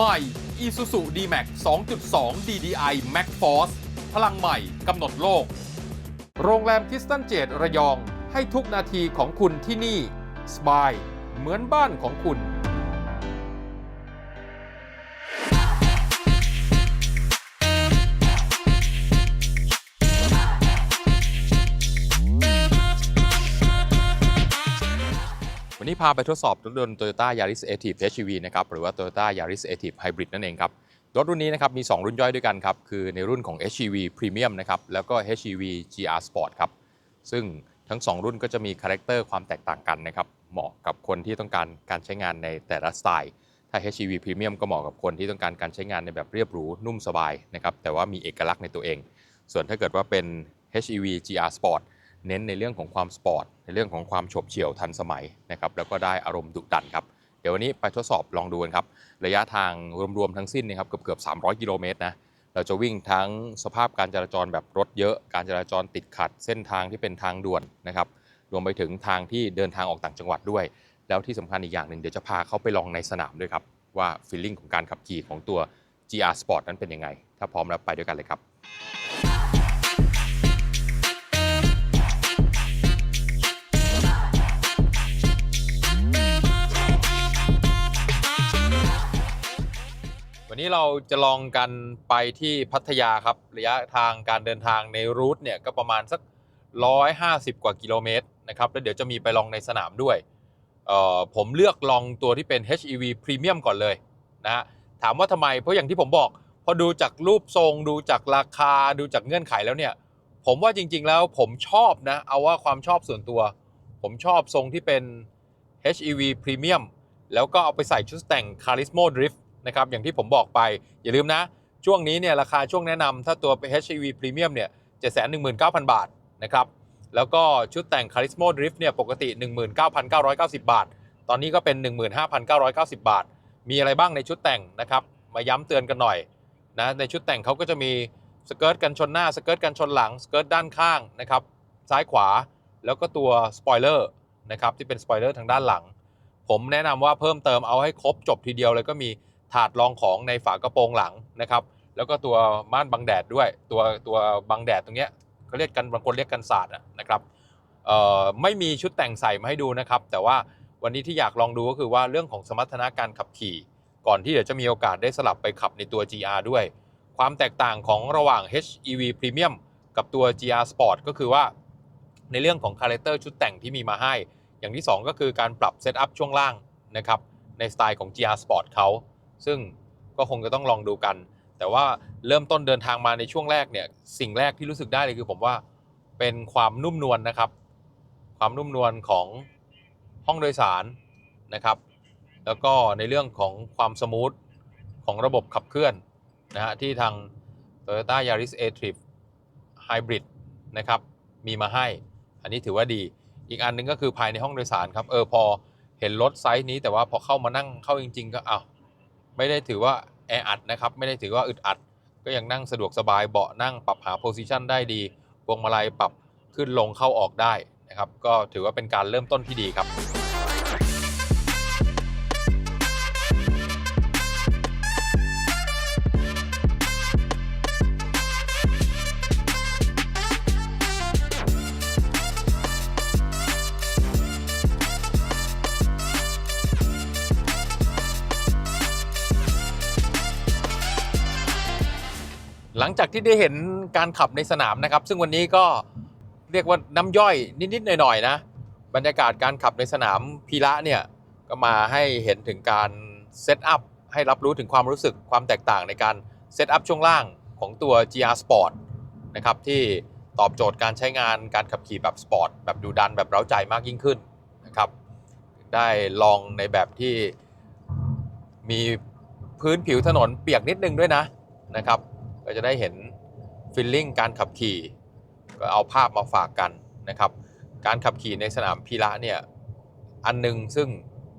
ใหม่ Isuzu D-Max 2.2 DDI Max Force พลังใหม่กำหนดโลก โรงแรมทิสตันเจดระยอง ให้ทุกนาทีของคุณที่นี่ สบาย เหมือนบ้านของคุณ นนี้พาไปทดสอบรถยนต์ Toyota Yaris Active HEV นะครับหรือว่า Toyota Yaris Active Hybrid นั่นเองครับรถรุ่นนี้นะครับมี 2 รุ่นย่อยด้วยกันครับคือในรุ่นของ HEV Premium นะครับแล้วก็ HEV GR Sport ครับซึ่งทั้ง 2 รุ่นก็จะมีคาแรคเตอร์ความแตกต่างกันนะครับเหมาะกับคนที่ต้องการการใช้งานในแต่ละสไตล์ถ้า HEV Premium ก็เหมาะกับคนที่ต้องการการใช้งานในแบบเรียบหรูนุ่มสบายนะครับแต่ว่ามีเอกลักษณ์ในตัวเอง ส่วนถ้าเกิดว่าเป็น HEV GR Sport เน้นในเรื่องของความสปอร์ตในเรื่องของความฉบเฉี่ยวทันสมัยนะครับแล้วก็ได้อารมณ์ดุดันครับเดี๋ยววันนี้ไปทดสอบลองดูกันครับระยะทางรวมๆทั้งสิ้นเนะครับเกือบเกือบ300 กิโลเมตรนะเราจะวิ่งทั้งสภาพการจราจรแบบรถเยอะ การจราจรติดขัด เส้นทางที่เป็นทางด่วนนะครับรวมไปถึงทางที่เดินทางออกต่างจังหวัดด้วย แล้วที่สำคัญอีกอย่างหนึ่งเดี๋ยวจะพาเขาไปลองในสนามด้วยครับว่าฟีลลิ่งของการขับขี่ของตัว GR Sport นั้นเป็นยังไง ถ้าพร้อมแล้วไปด้วยกันเลยครับ วันนี้เราจะลองกันไปที่พัทยาครับ ระยะทางการเดินทางในรูทเนี่ยก็ประมาณสัก 150 กว่ากิโลเมตรนะครับแล้วเดี๋ยวจะมีไปลองในสนามด้วย ผมเลือกลองตัวที่เป็น HEV Premium ก่อนเลยนะฮะถามว่าทำไมเพราะอย่างที่ผมบอกพอดูจากรูปทรงดูจากราคาดูจากเงื่อนไขแล้วเนี่ย ผมว่าจริง ๆ แล้วผมชอบนะ เอาว่าความชอบส่วนตัว ผมชอบทรงที่เป็น HEV Premium แล้วก็เอาไปใส่ชุดแต่ง Carismo Drift นะครับอย่างที่ผมบอกไป อย่าลืมนะ ช่วงนี้เนี่ยราคาช่วงแนะนำถ้าตัว HEV Premium เนี่ย719,000บาทนะครับแล้วก็ชุดแต่ง Carismo Drift เนี่ยปกติ 19,990 บาท ตอนนี้ก็เป็น 15,990 บาท มีอะไรบ้างในชุดแต่งนะครับ มาย้ำเตือนกันหน่อยนะในชุดแต่งเขาก็จะมีสเกิร์ตกันชนหน้าสเกิร์ตกันชนหลังสเกิร์ตด้านข้างนะครับซ้ายขวาแล้วก็ตัวสปอยเลอร์นะครับที่เป็นสปอยเลอร์ทางด้านหลัง ผมแนะนำว่าเพิ่มเติมเอาให้ครบจบทีเดียวเลยก็มี ถาดรองของในฝากระโปรงหลังนะครับ แล้วก็ตัวม่านบังแดดด้วย ตัวตัวบังแดดตรงเนี้ยเขาเรียกกันบางคนเรียกกันศาสตร์นะครับไม่มีชุดแต่งใส่มาให้ดูนะครับ แต่ว่าวันนี้ที่อยากลองดูก็คือว่าเรื่องของสมรรถนะการขับขี่ ก่อนที่เดี๋ยวจะมีโอกาสได้สลับไปขับในตัว GR ด้วย ความแตกต่างของระหว่าง HEV Premium กับตัว GR Sport ก็คือว่า ในเรื่องของคาแรคเตอร์ชุดแต่งที่มีมาให้ อย่างที่ 2 ก็คือการปรับเซตอัพช่วงล่างนะครับในสไตล์ของ GR Sport เขา ซึ่งก็คงจะต้องลองดูกัน แต่ว่าเริ่มต้นเดินทางมาในช่วงแรกเนี่ยสิ่งแรกที่รู้สึกได้เลยคือผมว่าเป็นความนุ่มนวลนะครับ ความนุ่มนวลของห้องโดยสารนะครับ แล้วก็ในเรื่องของความสมูทของระบบขับเคลื่อนนะฮะที่ทาง Toyota Yaris Active Hybrid นะครับมีมาให้ อันนี้ถือว่าดี อีกอันหนึงก็คือภายในห้องโดยสารครับ เออพอเห็นรถไซส์นี้แต่ว่าพอเข้ามานั่งเข้าจริง ๆ ก็อ้าว ไม่ได้ถือว่าแออัดนะครับ ไม่ได้ถือว่าอึดอัด ก็ยังนั่งสะดวกสบายเบาะนั่งปรับหาโพซิชันได้ดีพวงมาลัยปรับขึ้นลงเข้าออกได้นะครับ ก็ถือว่าเป็นการเริ่มต้นที่ดีครับ หลังจากที่ได้เห็นการขับในสนามนะครับ ซึ่งวันนี้ก็เรียกว่าน้ำย่อยนิด ๆ หน่อย ๆ นะ บรรยากาศการขับในสนามพีระเนี่ยก็มาให้เห็นถึงการเซตอัพให้รับรู้ถึงความรู้สึกความแตกต่างในการเซตอัพช่วงล่างของตัว GR Sport นะครับที่ตอบโจทย์การใช้งานการขับขี่แบบสปอร์ตแบบดูดันแบบเร้าใจมากยิ่งขึ้นนะครับได้ลองในแบบที่มีพื้นผิวถนนเปียกนิดนึงด้วยนะนะครับ ก็จะได้เห็นฟิลลิ่งการขับขี่ ก็เอาภาพมาฝากกันนะครับ การขับขี่ในสนามพีระเนี่ยอันหนึงซึ่ง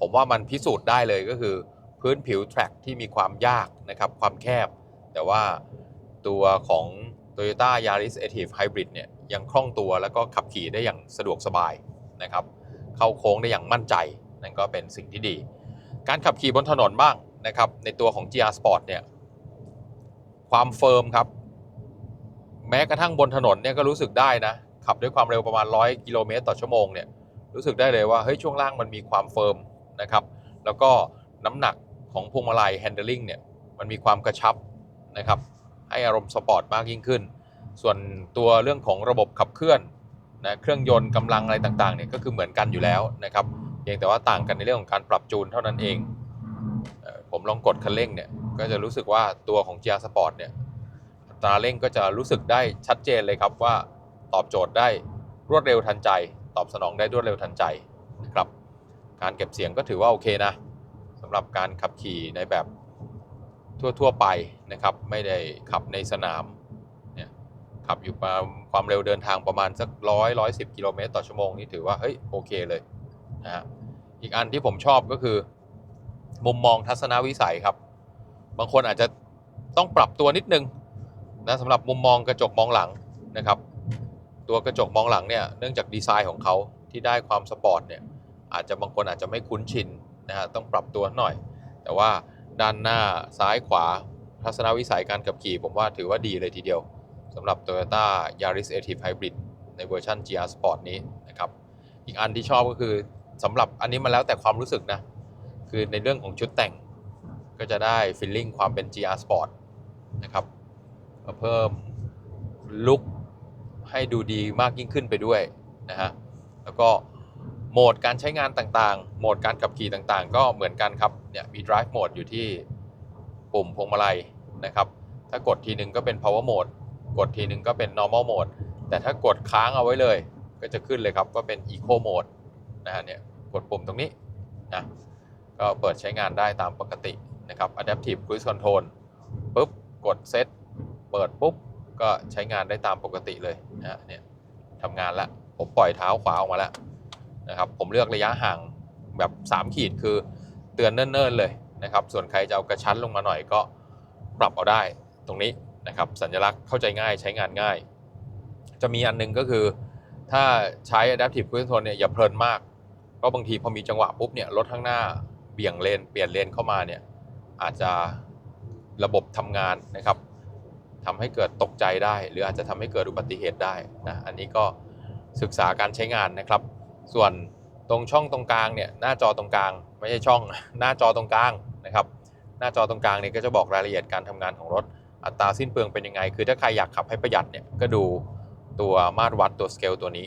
ผมว่ามันพิสูจน์ได้เลยก็คือพื้นผิวแทร็กที่มีความยากนะครับความแคบ แต่ว่าตัวของ Toyota Yaris a t i v e Hybrid เนี่ยยังคล่องตัวแล้วก็ขับขี่ได้อย่างสะดวกสบายนะครับ เข้าโค้งได้อย่างมั่นใจ นั่นก็เป็นสิ่งที่ดี การขับขี่บนถนนบ้างนะครับในตัวของ GR Sport เนี่ย ความเฟิร์มครับ แม้กระทั่งบนถนนเนี่ยก็รู้สึกได้นะ ขับด้วยความเร็วประมาณ 100 กิโลเมตรต่อชั่วโมงเนี่ยรู้สึกได้เลยว่าเฮ้ยช่วงล่างมันมีความเฟิร์มนะครับ แล้วก็น้ำหนักของพวงมาลัย handling เนี่ยมันมีความกระชับนะครับ ให้อารมณ์สปอร์ตมากยิ่งขึ้น ส่วนตัวเรื่องของระบบขับเคลื่อนนะเครื่องยนต์กำลังอะไรต่างๆเนี่ยก็คือเหมือนกันอยู่แล้วนะครับเพียงแต่ว่าต่างกันในเรื่องของการปรับจูนเท่านั้นเอง ผมลองกดคันเร่งเนี่ย ก็จะรู้สึกว่าตัวของ GR Sport เนี่ยอัตราเร่งก็จะรู้สึกได้ชัดเจนเลยครับว่าตอบโจทย์ได้รวดเร็วทันใจ ตอบสนองได้รวดเร็วทันใจนะครับการเก็บเสียงก็ถือว่าโอเคนะสำหรับการขับขี่ในแบบทั่วๆไปนะครับ ไม่ได้ขับในสนามเนี่ยขับอยู่ประมาณความเร็วเดินทางประมาณสักร้อยร้อยสิบกิโลเมตรต่อชั่วโมงนี่ถือว่าเฮ้ยโอเคเลยนะฮะอีกอันที่ผมชอบก็คือ มุมมองทัศนวิสัยครับ บางคนอาจจะต้องปรับตัวนิดนึงนะสำหรับมุมมองกระจกมองหลังนะครับ ตัวกระจกมองหลังเนี่ยเนื่องจากดีไซน์ของเขาที่ได้ความสปอร์ตเนี่ยอาจจะบางคนอาจจะไม่คุ้นชินนะฮะต้องปรับตัวหน่อย แต่ว่าด้านหน้าซ้ายขวาทัศนวิสัยการขับขี่ ผมว่าถือว่าดีเลยทีเดียวสำหรับ Toyota Yaris Active Hybrid ในเวอร์ชัน GR Sport นี้นะครับ อีกอันที่ชอบก็คือสำหรับอันนี้มันแล้วแต่ความรู้สึกนะ คือในเรื่องของชุดแต่ง ก็จะได้ฟีลลิ่งความเป็น GR Sport นะครับเพิ่มลุคให้ดูดีมากยิ่งขึ้นไปด้วยนะฮะแล้วก็โหมดการใช้งานต่างๆ โหมดการขับขี่ต่างๆ ก็เหมือนกันครับเนี่ยมี drive mode อยู่ที่ปุ่มพวงมาลัยนะครับ ถ้ากดทีนึงก็เป็น power mode กดทีนึงก็เป็น normal mode แต่ถ้ากดค้างเอาไว้เลย ก็จะขึ้นเลยครับว่าเป็น eco mode นะฮะเนี่ยกดปุ่มตรงนี้นะก็เปิดใช้งานได้ตามปกติ นะครับ adaptive cruise control ปุ๊บ กดเซตเปิดปุ๊บ ก็ใช้งานได้ตามปกติเลยนะเนี่ยทำงานแล้วผมปล่อยเท้าขวาออกมาแล้วนะครับ ผมเลือกระยะห่างแบบ 3 ขีดคือเตือนเนิ่นๆเลยนะครับ ส่วนใครจะเอากระชั้นลงมาหน่อยก็ปรับเอาได้ตรงนี้นะครับ สัญลักษณ์เข้าใจง่ายใช้งานง่าย จะมีอันหนึงก็คือ ถ้าใช้ adaptive cruise control เนี่ยอย่าเพลินมากเพราะบางทีพอมีจังหวะปุ๊บเนี่ยรถข้างหน้าเบี่ยงเลนเปลี่ยนเลนเข้ามาเนี่ย อาจจะระบบทำงานนะครับทำให้เกิดตกใจได้ หรืออาจจะทำให้เกิดอุบัติเหตุได้นะอันนี้ก็ศึกษาการใช้งานนะครับ ส่วนตรงช่องตรงกลางเนี่ยหน้าจอตรงกลาง ไม่ใช่ช่องหน้าจอตรงกลางนะครับหน้าจอตรงกลางเนี่ยก็จะบอกรายละเอียดการทำงานของรถอัตราสิ้นเปลืองเป็นยังไง คือถ้าใครอยากขับให้ประหยัดเนี่ยก็ดูตัวมาตรวัดตัวสเกลตัวนี้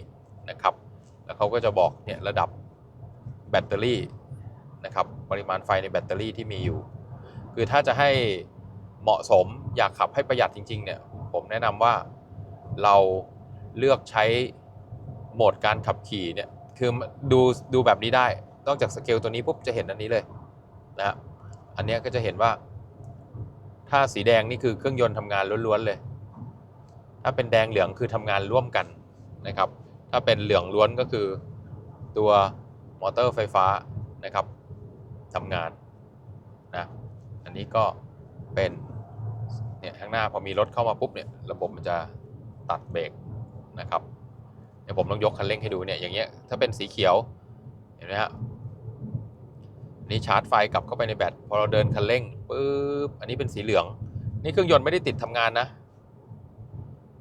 นะครับ แล้วเขาก็จะบอกเนี่ยระดับแบตเตอรี่นะครับปริมาณไฟในแบตเตอรี่ที่มีอยู่ คือถ้าจะให้เหมาะสมอยากขับให้ประหยัดจริง ๆ เนี่ย ผมแนะนำว่าเราเลือกใช้โหมดการขับขี่เนี่ย คือดูดูแบบนี้ได้ นอกจากสเกลตัวนี้ปุ๊บจะเห็นอันนี้เลยนะฮะอันนี้ก็จะเห็นว่า ถ้าสีแดงนี่คือเครื่องยนต์ทำงานล้วนๆเลย ถ้าเป็นแดงเหลืองคือทำงานร่วมกันนะครับ ถ้าเป็นเหลืองล้วนก็คือตัวมอเตอร์ไฟฟ้านะครับทำงาน อันนี้ก็เป็นเนี่ยข้างหน้าพอมีรถเข้ามาปุ๊บเนี่ยระบบมันจะตัดเบรกนะครับเดี๋ยวผมต้องยกคันเร่งให้ดูเนี่ยอย่างเงี้ยถ้าเป็นสีเขียวเห็นไหมฮะนี้ชาร์จไฟกลับเข้าไปในแบตพอเราเดินคันเร่งปุ๊บอันนี้เป็นสีเหลือง นี่เครื่องยนต์ไม่ได้ติดทำงานนะ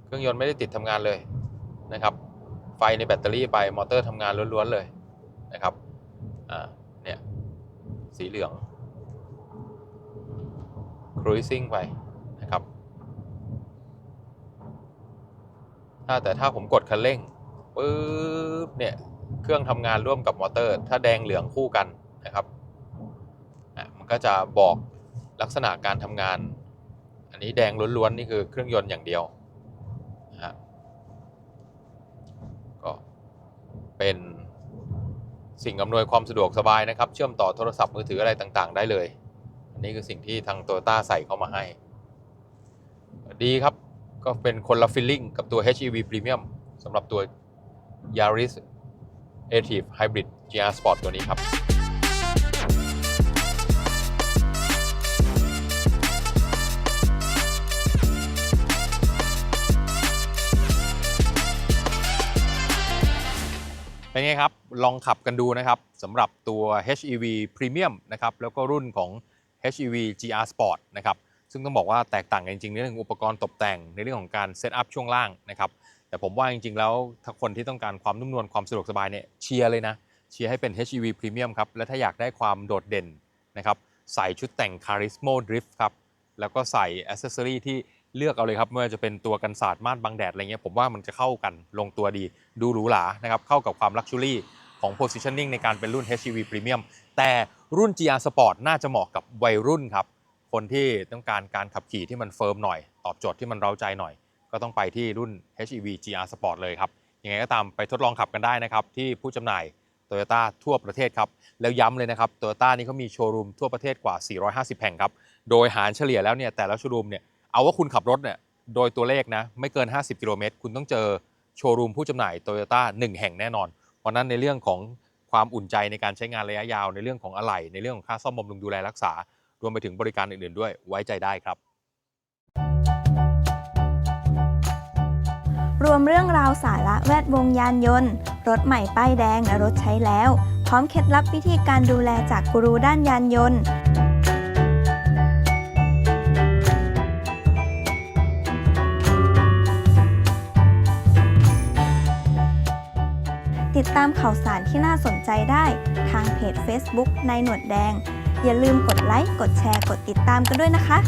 เครื่องยนต์ไม่ได้ติดทำงานเลยนะครับ ไฟในแบตเตอรี่ไปมอเตอร์ทำงานล้วนๆเลยนะครับอ่าเนี่ยสีเหลือง cruising ไปนะครับ ถ้าแต่ถ้าผมกดคันเร่งปุ๊บเนี่ยเครื่องทำงานร่วมกับมอเตอร์ ถ้าแดงเหลืองคู่กันนะครับมันก็จะบอกลักษณะการทำงาน อันนี้แดงล้วนๆนี่คือเครื่องยนต์อย่างเดียวนะฮะก็เป็นสิ่งอำนวยความสะดวกสบายนะครับ เชื่อมต่อโทรศัพท์มือถืออะไรต่างๆ ได้เลย อันนี้คือสิ่งที่ทาง t o y ต้าใส่เข้ามาให้ ดีครับ ก็เป็นคนละฟิลลิ่งกับตัว HEV Premium สำหรับตัว Yaris Active Hybrid GR Sport ตัวนี้ครับเป็นไงครับ ลองขับกันดูนะครับสำหรับตัว HEV Premium นะครับ แล้วก็รุ่นของ HEV GR Sport นะครับซึ่งต้องบอกว่าแตกต่างกันจริงๆในเรื่องอุปกรณ์ตกแต่งในเรื่องของการเซตอัพช่วงล่างนะครับแต่ผมว่าจริงๆแล้วถ้าคนที่ต้องการความนุ่มนวลความสะดวกสบายเนี่ยเชียร์เลยนะเชียร์ให้เป็น HEV Premium ครับและถ้าอยากได้ความโดดเด่นนะครับใส่ชุดแต่ง Carismo Drift ครับแล้วก็ใส่อ c เซสซอรีที่เลือกเอาเลยครับไม่ว่าจะเป็นตัวกันศาสตร์ม่านบังแดดอะไรเงี้ยผมว่ามันจะเข้ากันลงตัวดีดูหรูหรานะครับเข้ากับความลักชัวรี่ของ positioning ในการเป็นรุ่น HEV Premium แต่รุ่น GR Sport น่าจะเหมาะกับวัยรุ่นครับ คนที่ต้องการการขับขี่ที่มันเฟิร์มหน่อย ตอบโจทย์ที่มันเร้าใจหน่อย ก็ต้องไปที่รุ่น HEV GR Sport เลยครับ ยังไงก็ตามไปทดลองขับกันได้นะครับ ที่ผู้จำหน่าย Toyota ทั่วประเทศครับ แล้วย้ำเลยนะครับ Toyota นี่เขามีโชว์รูมทั่วประเทศกว่า 450 แห่งครับ โดยหารเฉลี่ยแล้วเนี่ยแต่ละโชว์รูมเนี่ยเอาว่าคุณขับรถเนี่ยโดยตัวเลขนะไม่เกิน 50 กิโลเมตรคุณต้องเจอโชว์รูมผู้จำหน่าย Toyota 1 แห่งแน่นอน เพราะนั้นในเรื่องของ ความอุ่นใจในการใช้งานระยะยาวในเรื่องของอะไหล่ในเรื่องของค่าซ่อมบำรุงดูแลรักษา รวมไปถึงบริการอื่นๆด้วยไว้ใจได้ครับ รวมเรื่องราวสาระแวดวงยานยนต์ รถใหม่ป้ายแดงและรถใช้แล้ว พร้อมเคล็ดลับวิธีการดูแลจากกูรูด้านยานยนต์ ติดตามข่าวสารที่น่าสนใจได้ทางเพจ Facebook ในหนวดแดง อย่าลืมกดไลค์ กดแชร์ กดติดตามกันด้วยนะคะ